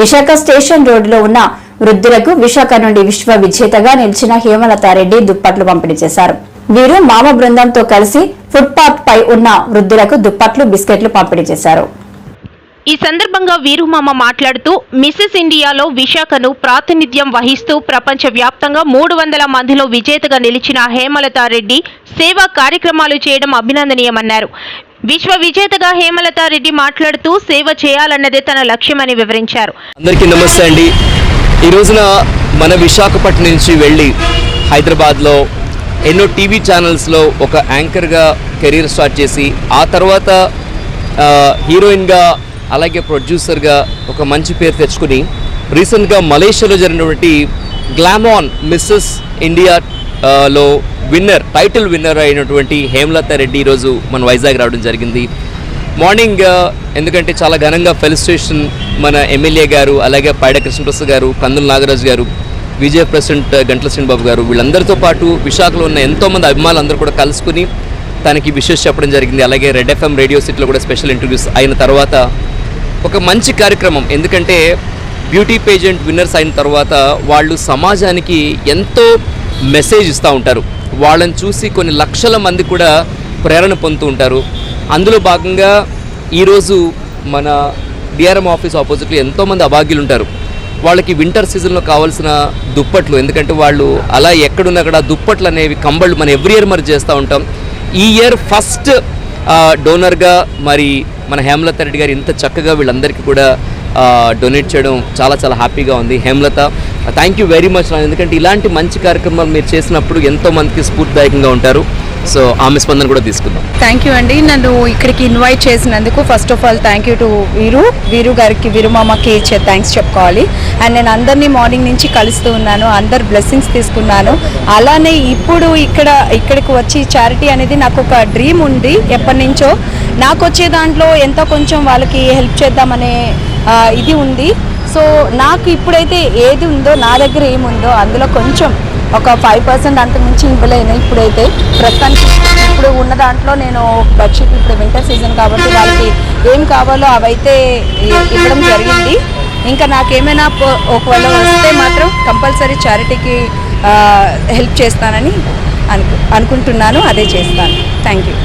Visakha station రోడ్డులో ఉన్న వృద్ధులకు విశాఖ నుండి విశ్వ విజేతగా నిలిచిన హేమలతారెడ్డి దుప్పట్లు పంపిణీ చేశారు. వీరు మామ బృందంతో కలిసి ఫుట్పాత్ పై ఉన్న వృద్ధులకు దుప్పట్లు బిస్కెట్లు పంపిణీ చేశారు. ఈ సందర్భంగా వీరుమామ మాట్లాడుతూ మిస్సెస్ ఇండియాలో విశాఖను ప్రాతినిధ్యం వహిస్తూ ప్రపంచ వ్యాప్తంగా మూడు వందల మందిలో విజేతగా నిలిచిన హేమలతారెడ్డి సేవా కార్యక్రమాలు చేయడం అభినందనీయమన్నారు. విశ్వ విజేతగా హేమలతారెడ్డి మాట్లాడుతూ సేవ చేయాలన్నదే తన లక్ష్యమని వివరించారు. అందరికీ నమస్తే అండి. ఈ రోజున మన విశాఖపట్నం నుంచి వెళ్ళి హైదరాబాద్లో ఎన్నో టీవీ ఛానల్స్లో ఒక యాంకర్గా కెరీర్ స్టార్ట్ చేసి ఆ తర్వాత హీరోయిన్గా అలాగే ప్రొడ్యూసర్గా ఒక మంచి పేరు తెచ్చుకుని రీసెంట్గా మలేషియాలో జరిగినటువంటి గ్లామాన్ మిస్సెస్ ఇండియా లో విన్నర్ టైటిల్ విన్నర్ అయినటువంటి హేమలత రెడ్డి ఈరోజు మన వైజాగ్ రావడం జరిగింది. మార్నింగ్ uh, ఎందుకంటే చాలా ఘనంగా ఫెలిస్ట్రేషన్ మన ఎమ్మెల్యే గారు అలాగే పాడ కృష్ణప్రసాద్ గారు కందుల నాగరాజు గారు విజయ ప్రెసిడెంట్ uh, గంటల శ్రీనిబాబు గారు వీళ్ళందరితో పాటు విశాఖలో ఉన్న ఎంతోమంది అభిమానులందరూ కూడా కలుసుకుని తనకి విషయం చెప్పడం జరిగింది. అలాగే రెడ్ ఎఫ్ఎం రేడియో సిటీలో కూడా స్పెషల్ ఇంటర్వ్యూస్ అయిన తర్వాత ఒక మంచి కార్యక్రమం. ఎందుకంటే బ్యూటీ పేజెంట్ విన్నర్స్ అయిన తర్వాత వాళ్ళు సమాజానికి ఎంతో మెసేజ్ ఇస్తూ ఉంటారు. వాళ్ళని చూసి కొన్ని లక్షల మంది కూడా ప్రేరణ పొందుతూ ఉంటారు. అందులో భాగంగా ఈరోజు మన డిఆర్ఎం ఆఫీస్ ఆపోజిట్లో ఎంతోమంది అభాగ్యులు ఉంటారు. వాళ్ళకి వింటర్ సీజన్లో కావాల్సిన దుప్పట్లు ఎందుకంటే వాళ్ళు అలా ఎక్కడున్నా కూడా దుప్పట్లు అనేవి కంబళ్ళు మనం ఎవ్రీ ఇయర్ మరి చేస్తూ ఉంటాం. ఈ ఇయర్ ఫస్ట్ డోనర్గా మరి మన హేమలత రెడ్డి గారు ఇంత చక్కగా వీళ్ళందరికీ కూడా డొనేట్ చేయడం చాలా చాలా హ్యాపీగా ఉంది. Hemalatha thank you very much ఎందుకంటే ఇలాంటి మంచి కార్యక్రమాలు మీరు చేసినప్పుడు ఎంతో మందికి స్ఫూర్తిదాయకంగా ఉంటారు. సో ఆమె స్పందన కూడా తీసుకుందాం. థ్యాంక్ యూ అండి. నన్ను ఇక్కడికి ఇన్వైట్ చేసినందుకు first of all thank you to Veeru. Veeru గారికి వీరు మామకి థ్యాంక్స్ చెప్పుకోవాలి. అండ్ నేను అందరినీ మార్నింగ్ నుంచి కలుస్తూ ఉన్నాను. అందరు బ్లెస్సింగ్స్ తీసుకున్నాను. అలానే ఇప్పుడు ఇక్కడ ఇక్కడికి వచ్చి చారిటీ అనేది నాకు ఒక డ్రీమ్ ఉంది. ఎప్పటి నుంచో. నాకు వచ్చే దాంట్లో ఎంతో కొంచెం వాళ్ళకి హెల్ప్ చేద్దామనే ఇది ఉంది. సో నాకు ఇప్పుడైతే ఏది ఉందో నా దగ్గర ఏముందో అందులో కొంచెం ఒక ఫైవ్ పర్సెంట్ అంత మించి ఇవ్వలేను ఇప్పుడైతే. ప్రస్తుతానికి ఇప్పుడు ఉన్న దాంట్లో నేను బడ్షీట్ ఇప్పుడు వింటర్ సీజన్ కాబట్టి వాళ్ళకి ఏం కావాలో అవైతే ఇవ్వడం జరిగింది. ఇంకా నాకేమైనా ఒకవేళ వస్తే మాత్రం కంపల్సరీ చారిటీకి హెల్ప్ చేస్తానని అనుకుంటున్నాను. అదే చేస్తాను. Thank you